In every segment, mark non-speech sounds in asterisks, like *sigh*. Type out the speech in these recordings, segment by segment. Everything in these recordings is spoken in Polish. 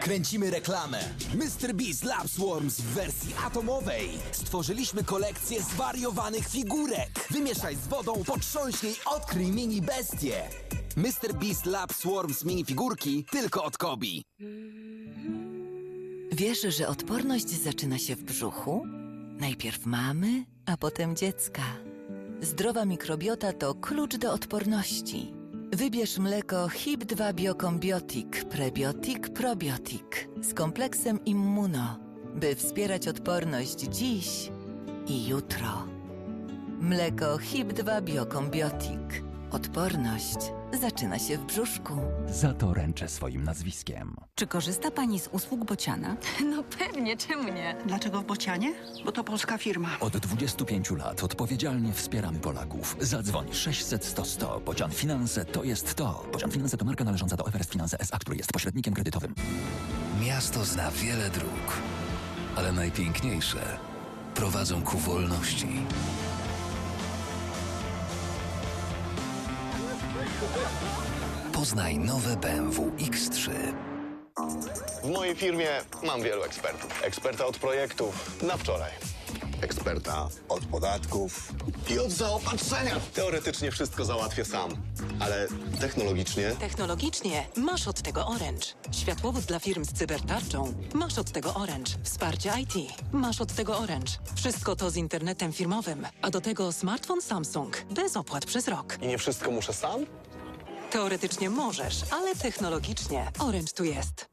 Kręcimy reklamę. Mr. Beast Lab Swarms w wersji atomowej. Stworzyliśmy kolekcję zwariowanych figurek. Wymieszaj z wodą, potrząśnij, odkryj mini bestie. Mr. Beast Lab Swarms minifigurki tylko od Kobi. Wiesz, że odporność zaczyna się w brzuchu? Najpierw mamy, a potem dziecka. Zdrowa mikrobiota to klucz do odporności. Wybierz mleko HIP 2 Biokombiotik, prebiotik, probiotik z kompleksem immuno, by wspierać odporność dziś i jutro. Mleko HIP 2 Biokombiotik. Odporność zaczyna się w brzuszku. Za to ręczę swoim nazwiskiem. Czy korzysta pani z usług Bociana? *laughs* No pewnie, czemu nie? Dlaczego w Bocianie? Bo to polska firma. Od 25 lat odpowiedzialnie wspieramy Polaków. Zadzwoń 600 100 100. Bocian Finanse to jest to. Bocian Finanse to marka należąca do Everest Finanse S.A., który jest pośrednikiem kredytowym. Miasto zna wiele dróg, ale najpiękniejsze prowadzą ku wolności. Poznaj nowe BMW X3. W mojej firmie mam wielu ekspertów. Eksperta od projektów na wczoraj. Eksperta od podatków i od zaopatrzenia. Teoretycznie wszystko załatwię sam, ale technologicznie Technologicznie masz od tego Orange. Światłowód dla firm z cybertarczą masz od tego Orange. Wsparcie IT masz od tego Orange. Wszystko to z internetem firmowym, a do tego smartfon Samsung bez opłat przez rok. i nie wszystko muszę sam? Teoretycznie możesz, ale technologicznie Orange tu jest.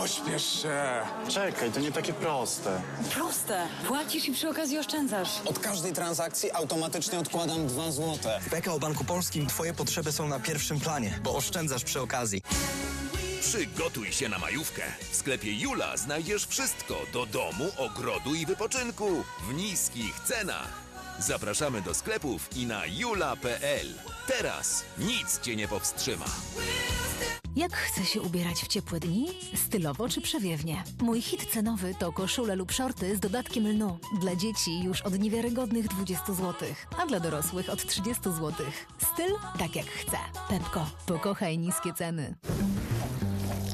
Pośpiesz się. Czekaj, to nie takie proste. Proste. Płacisz i przy okazji oszczędzasz. Od każdej transakcji automatycznie odkładam 2 złote. W PKO Banku Polskim Twoje potrzeby są na pierwszym planie, bo oszczędzasz przy okazji. Przygotuj się na majówkę. W sklepie Jula znajdziesz wszystko do domu, ogrodu i wypoczynku w niskich cenach. Zapraszamy do sklepów i na jula.pl. Teraz nic cię nie powstrzyma. Jak chcę się ubierać w ciepłe dni? Stylowo czy przewiewnie? Mój hit cenowy to koszule lub shorty z dodatkiem lnu. Dla dzieci już od niewiarygodnych 20 zł, a dla dorosłych od 30 zł. Styl tak jak chcę. Pepko, pokochaj niskie ceny.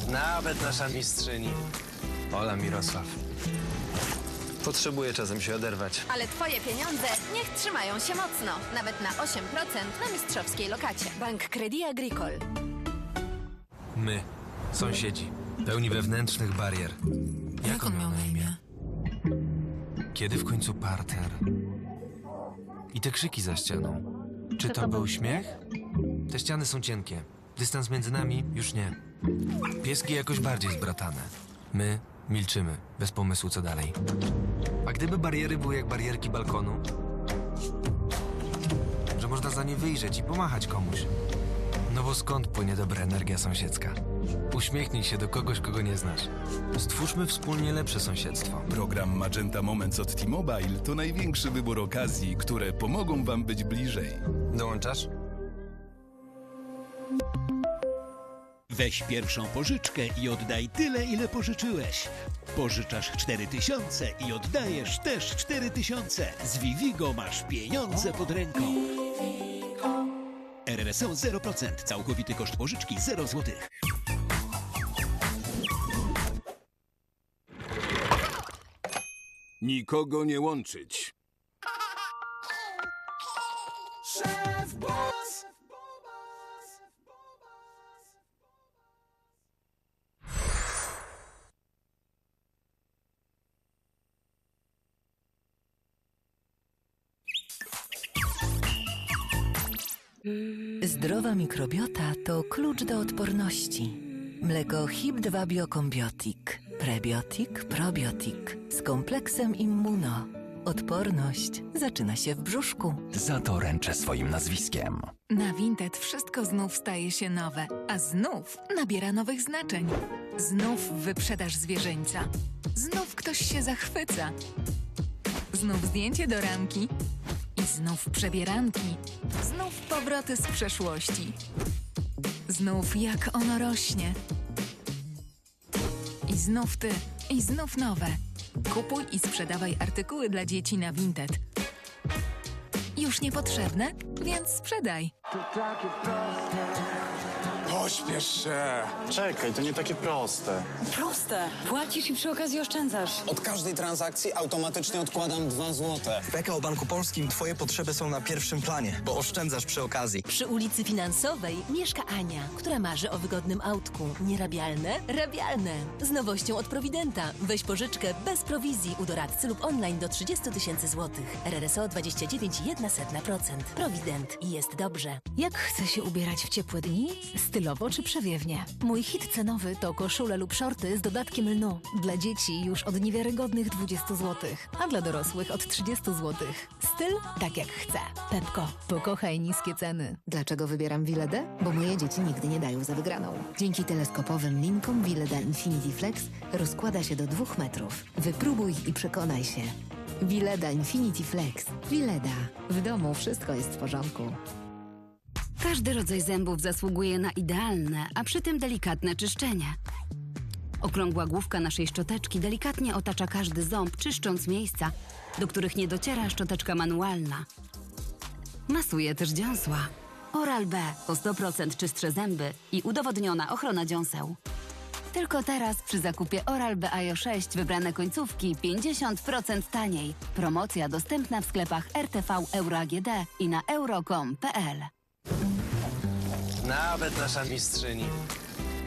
Nawet nasza mistrzyni. Ola Mirosław. Potrzebuję czasem się oderwać. Ale twoje pieniądze niech trzymają się mocno. Nawet na 8% na mistrzowskiej lokacie. Bank Credit Agricole. My, sąsiedzi, pełni wewnętrznych barier. Jak, on miał na imię? Kiedy w końcu parter? I te krzyki za ścianą. Czy to był śmiech? Te ściany są cienkie. Dystans między nami już nie. Pieski jakoś bardziej zbratane. My milczymy, bez pomysłu co dalej. A gdyby bariery były jak barierki balkonu? Że można za nie wyjrzeć i pomachać komuś. No bo skąd płynie dobra energia sąsiedzka? Uśmiechnij się do kogoś, kogo nie znasz. Stwórzmy wspólnie lepsze sąsiedztwo. Program Magenta Moments od T-Mobile to największy wybór okazji, które pomogą Wam być bliżej. Dołączasz? Weź pierwszą pożyczkę i oddaj tyle, ile pożyczyłeś. Pożyczasz 4000 i oddajesz też 4000. Z Vivigo masz pieniądze pod ręką. RRSO 0%. Całkowity koszt pożyczki 0 zł. Nikogo nie łączyć. Zdrowa mikrobiota to klucz do odporności. Mleko HIP 2 Biokombiotik, prebiotik, probiotik z kompleksem immuno. Odporność zaczyna się w brzuszku. Za to ręczę swoim nazwiskiem. Na Vinted wszystko znów staje się nowe, a znów nabiera nowych znaczeń. Znów wyprzedaż zwierzęca. Znów ktoś się zachwyca. Znów zdjęcie do ramki. Znów przebieranki. Znów powroty z przeszłości. Znów jak ono rośnie. I znów ty. I znów nowe. Kupuj i sprzedawaj artykuły dla dzieci na Vinted. Już niepotrzebne? Więc sprzedaj. Pośpiesz się. Czekaj, to nie takie proste. Proste. Płacisz i przy okazji oszczędzasz. Od każdej transakcji automatycznie odkładam 2 złote. W PKO Banku Polskim twoje potrzeby są na pierwszym planie, bo oszczędzasz przy okazji. Przy ulicy Finansowej mieszka Ania, która marzy o wygodnym autku. Nierabialne? Rabialne. Z nowością od Providenta. Weź pożyczkę bez prowizji u doradcy lub online do 30 tysięcy złotych. RRSO 29,1%. Provident i jest dobrze. Jak chcę się ubierać w ciepłe dni? Stylowo czy przewiewnie? Mój hit cenowy to koszule lub shorty z dodatkiem lnu. Dla dzieci już od niewiarygodnych 20 zł, a dla dorosłych od 30 zł. Styl tak jak chcę. Pepko, pokochaj niskie ceny. Dlaczego wybieram Wiledę? Bo moje dzieci nigdy nie dają za wygraną. Dzięki teleskopowym linkom Wileda Infinity Flex rozkłada się do dwóch metrów. Wypróbuj i przekonaj się. Wileda Infinity Flex. Wileda. W domu wszystko jest w porządku. Każdy rodzaj zębów zasługuje na idealne, a przy tym delikatne czyszczenie. Okrągła główka naszej szczoteczki delikatnie otacza każdy ząb, czyszcząc miejsca, do których nie dociera szczoteczka manualna. Masuje też dziąsła. Oral B o 100% czystsze zęby i udowodniona ochrona dziąseł. Tylko teraz przy zakupie Oral B IO 6 wybrane końcówki 50% taniej. Promocja dostępna w sklepach RTV Euro AGD i na euro.com.pl. Nawet nasza mistrzyni.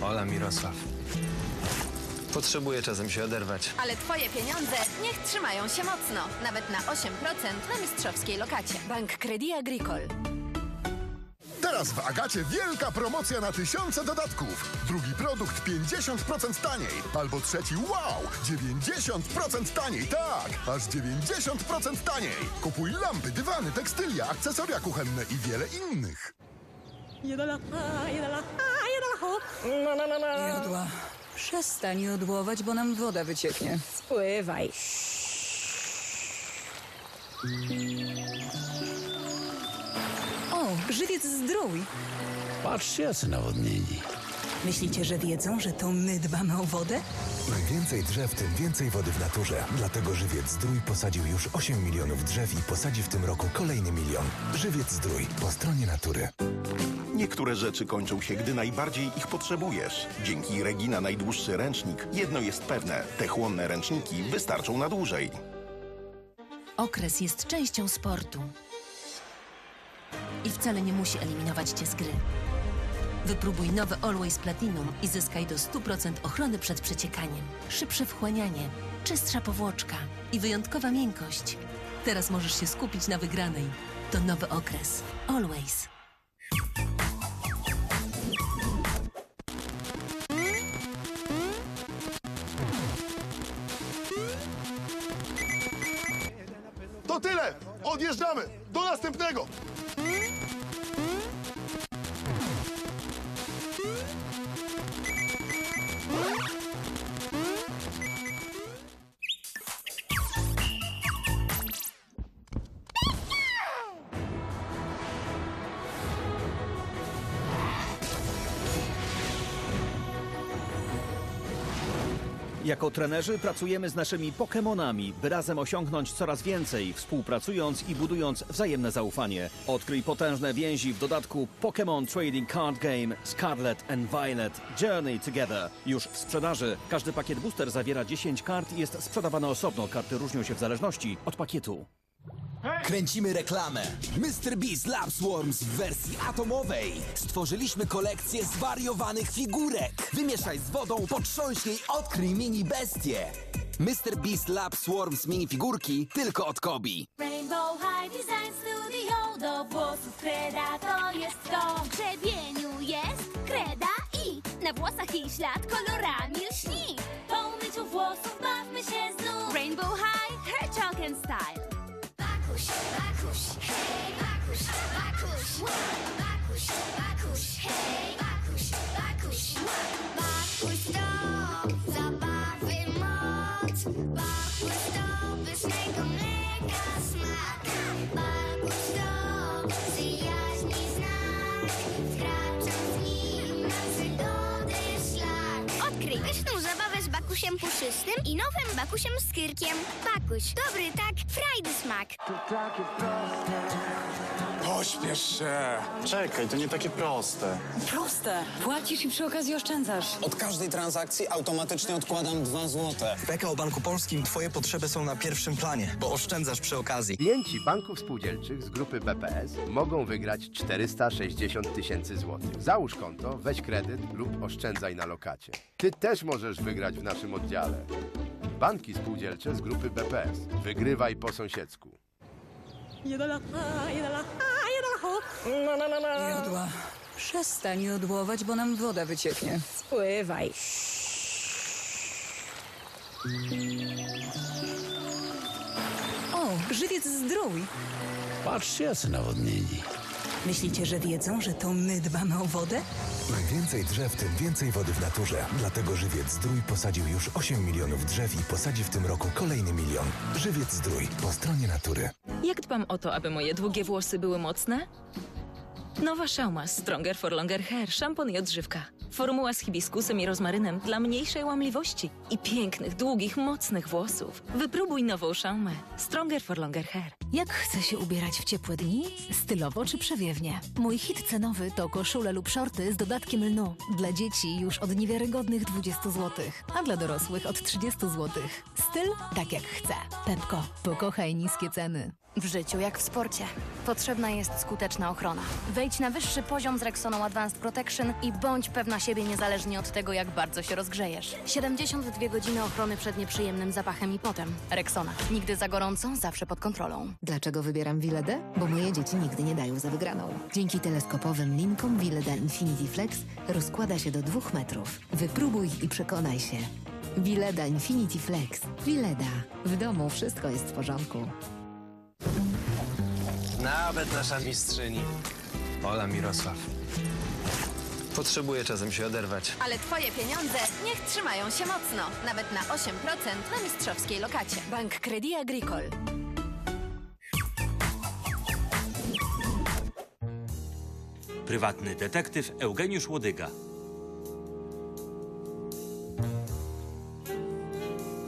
Ola Mirosław. Potrzebuję czasem się oderwać. Ale twoje pieniądze niech trzymają się mocno. Nawet na 8% na mistrzowskiej lokacie. Bank Credit Agricole. Teraz w Agacie wielka promocja na tysiące dodatków. Drugi produkt 50% taniej. Albo trzeci wow! 90% taniej, tak! Aż 90% taniej. Kupuj lampy, dywany, tekstylia, akcesoria kuchenne i wiele innych. Jodła. Przestań jodłować, bo nam woda wycieknie. Spływaj. O, żywiec zdrój. Patrzcie, jacy nawodnieni. Myślicie, że wiedzą, że to my dbamy o wodę? Im więcej drzew, tym więcej wody w naturze. Dlatego Żywiec Zdrój posadził już 8 milionów drzew i posadzi w tym roku kolejny milion. Żywiec Zdrój po stronie natury. Niektóre rzeczy kończą się, gdy najbardziej ich potrzebujesz. Dzięki Regina najdłuższy ręcznik, jedno jest pewne, te chłonne ręczniki wystarczą na dłużej. Okres jest częścią sportu. I wcale nie musi eliminować cię z gry. Wypróbuj nowe Always Platinum i zyskaj do 100% ochrony przed przeciekaniem, szybsze wchłanianie, czystsza powłoczka i wyjątkowa miękkość. Teraz możesz się skupić na wygranej. To nowy okres. Always. Tyle! Odjeżdżamy! Do następnego! Jako trenerzy pracujemy z naszymi Pokémonami, by razem osiągnąć coraz więcej, współpracując i budując wzajemne zaufanie. Odkryj potężne więzi w dodatku Pokémon Trading Card Game Scarlet and Violet Journey Together. Już w sprzedaży. Każdy pakiet booster zawiera 10 kart i jest sprzedawany osobno. Karty różnią się w zależności od pakietu. Kręcimy reklamę. Mr. Beast Lab Swarms w wersji atomowej. Stworzyliśmy kolekcję zwariowanych figurek. Wymieszaj z wodą, potrząśnij, odkryj mini bestie. Mr. Beast Lab Swarms minifigurki tylko od Kobi. Rainbow High Design Studio do włosów kreda to jest to. W grzebieniu jest kreda i na włosach jej ślad kolorami lśni. Po umyciu włosów bawmy się znów. Rainbow High Hair Chalk and Style. Bakuś, bakuś, hej, bakuś, bakuś. Bakuś, bakuś, hej, bakuś. Bakusiem puszystym i nowym bakusiem skyrkiem. Bakuś, dobry tak, frajdy smak. Pośpiesz się. Czekaj, to nie takie proste. Proste. Płacisz i przy okazji oszczędzasz. Od każdej transakcji automatycznie odkładam 2 złote. W PKO Banku Polskim twoje potrzeby są na pierwszym planie, bo oszczędzasz przy okazji. Klienci banków spółdzielczych z grupy BPS mogą wygrać 460 tysięcy złotych. Załóż konto, weź kredyt lub oszczędzaj na lokacie. Ty też możesz wygrać w naszym oddziale. Banki spółdzielcze z grupy BPS. Wygrywaj po sąsiedzku. Jodła. Przestań jodłować, bo nam woda wycieknie. Spływaj. O, żywiec zdrój. Patrzcie, jacy nawodnieni. Myślicie, że wiedzą, że to my dbamy o wodę? Im więcej drzew, tym więcej wody w naturze. Dlatego Żywiec Zdrój posadził już 8 milionów drzew i posadzi w tym roku kolejny milion. Żywiec Zdrój po stronie natury. Jak dbam o to, aby moje długie włosy były mocne? Nowa Szauma Stronger for Longer Hair, szampon i odżywka. Formuła z hibiskusem i rozmarynem dla mniejszej łamliwości i pięknych, długich, mocnych włosów. Wypróbuj nową Szaumę Stronger for Longer Hair. Jak chce się ubierać w ciepłe dni? Stylowo czy przewiewnie? Mój hit cenowy to koszule lub shorty z dodatkiem lnu. Dla dzieci już od niewiarygodnych 20 zł, a dla dorosłych od 30 zł. Styl tak jak chce. Pepko, pokochaj niskie ceny. W życiu jak w sporcie. Potrzebna jest skuteczna ochrona. Wejdź na wyższy poziom z Rexoną Advanced Protection i bądź pewna siebie niezależnie od tego, jak bardzo się rozgrzejesz. 72 godziny ochrony przed nieprzyjemnym zapachem i potem. Rexona. Nigdy za gorąco, zawsze pod kontrolą. Dlaczego wybieram Wiledę? Bo moje dzieci nigdy nie dają za wygraną. Dzięki teleskopowym linkom Wileda Infinity Flex rozkłada się do dwóch metrów. Wypróbuj i przekonaj się. Wileda Infinity Flex. Wileda. W domu wszystko jest w porządku. Nawet nasza mistrzyni. Ola Mirosław. Potrzebuję czasem się oderwać. Ale twoje pieniądze niech trzymają się mocno. Nawet na 8% na mistrzowskiej lokacie. Bank Credit Agricole. Prywatny detektyw Eugeniusz Łodyga.